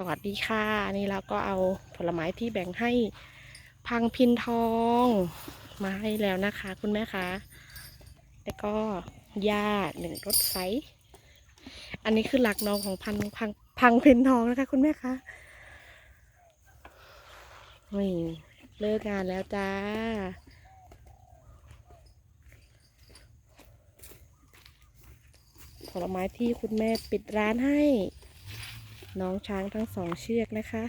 สวัสดีค่ะ นี่เราก็เอาผลไม้ที่แบ่งให้พังพินทองมาให้แล้วนะคะ คุณแม่คะแล้วก็ยาหนึ่งรถไฟ อันนี้คือหลักน้องของพันพังพังพินทองนะคะ คุณแม่คะนี่เลิกงานแล้วจ้าผลไม้ที่คุณแม่ปิดร้านให้ น้องช้างทั้งสองเชือกนะคะ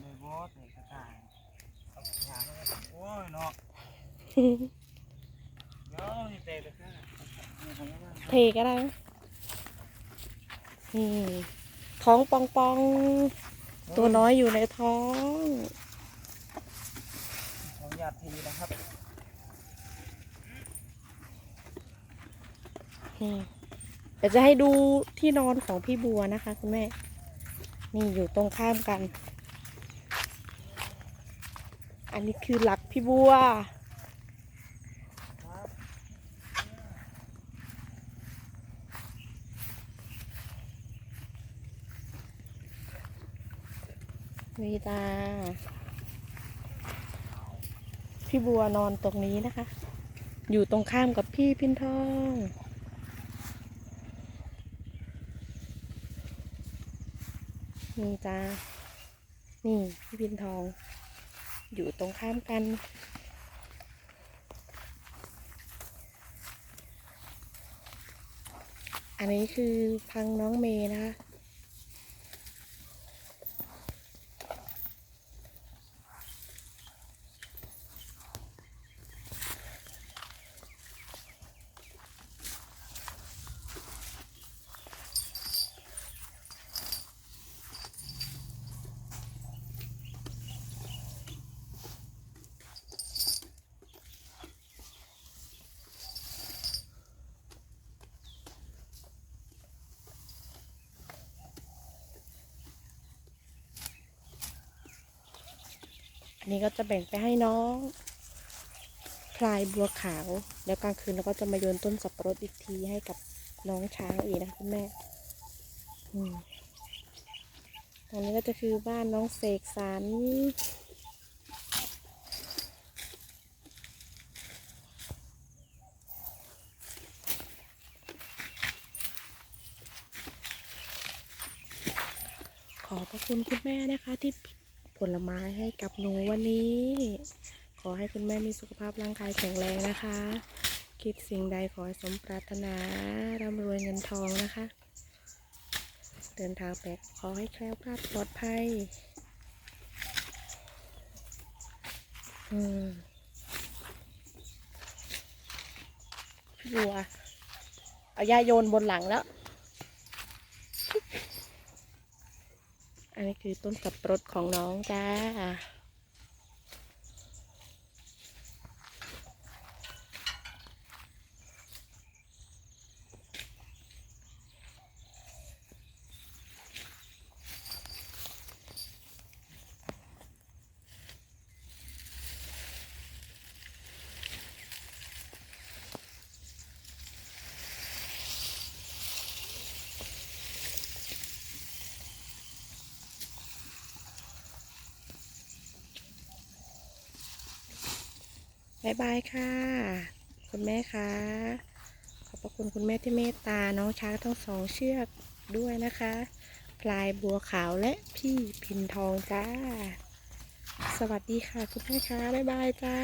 โดยบอสเลยกระต่ายเอาหางมาโอ้ยเนาะเดี๋ยวนี่เตะไปข้างนี่ของมันเทก็ได้ นะนี่ท้องปองปองๆตัวน้อยอยู่ในท้องของญาติทีนะครับนี่เดี๋ยวจะให้ดูที่นอนของพี่บัวนะคะคุณแม่ นี่อยู่ตรงข้ามกัน อันนี้คือหลักพี่บัว ครับ นี่จ้าพี่บัวนอนตรงนี้นะคะ อยู่ตรงข้ามกับพี่พินทองนี่จ้า นี่พี่พินทอง อยู่ตรงข้ามกัน อันนี้คือพังน้องเมย์นะคะ นี้ก็จะแบ่งไปให้น้องพลายบัวขาว แล้วกลางคืนเราก็จะมาโยนต้นสับปะรดอีกทีให้กับน้องช้างอีกนะคุณแม่อืมตรงนี้ก็จะคือบ้านน้องเสกสรรขอบพระคุณคุณแม่นะคะที่ ผลไม้ให้กับหนูวันนี้ ขอให้คุณแม่มีสุขภาพร่างกายแข็งแรงนะคะ คิดสิ่งใดขอให้สมปรารถนาร่ำรวยเงินทองนะคะ เดินทางไปขอให้แคล้วคลาดปลอดภัยอืมพี่บัวเอาย่าโยนบนหลังแล้ว อันนี้คือต้นสับปะรดของน้องจ้า บายบายค่ะ คุณแม่คะขอบพระคุณคุณแม่ที่เมตตาน้องช้างทั้งสองเชือกด้วยนะคะพลายบัวขาวและพี่พินทองจ้า สวัสดีค่ะคุณแม่คะบายบายจ้า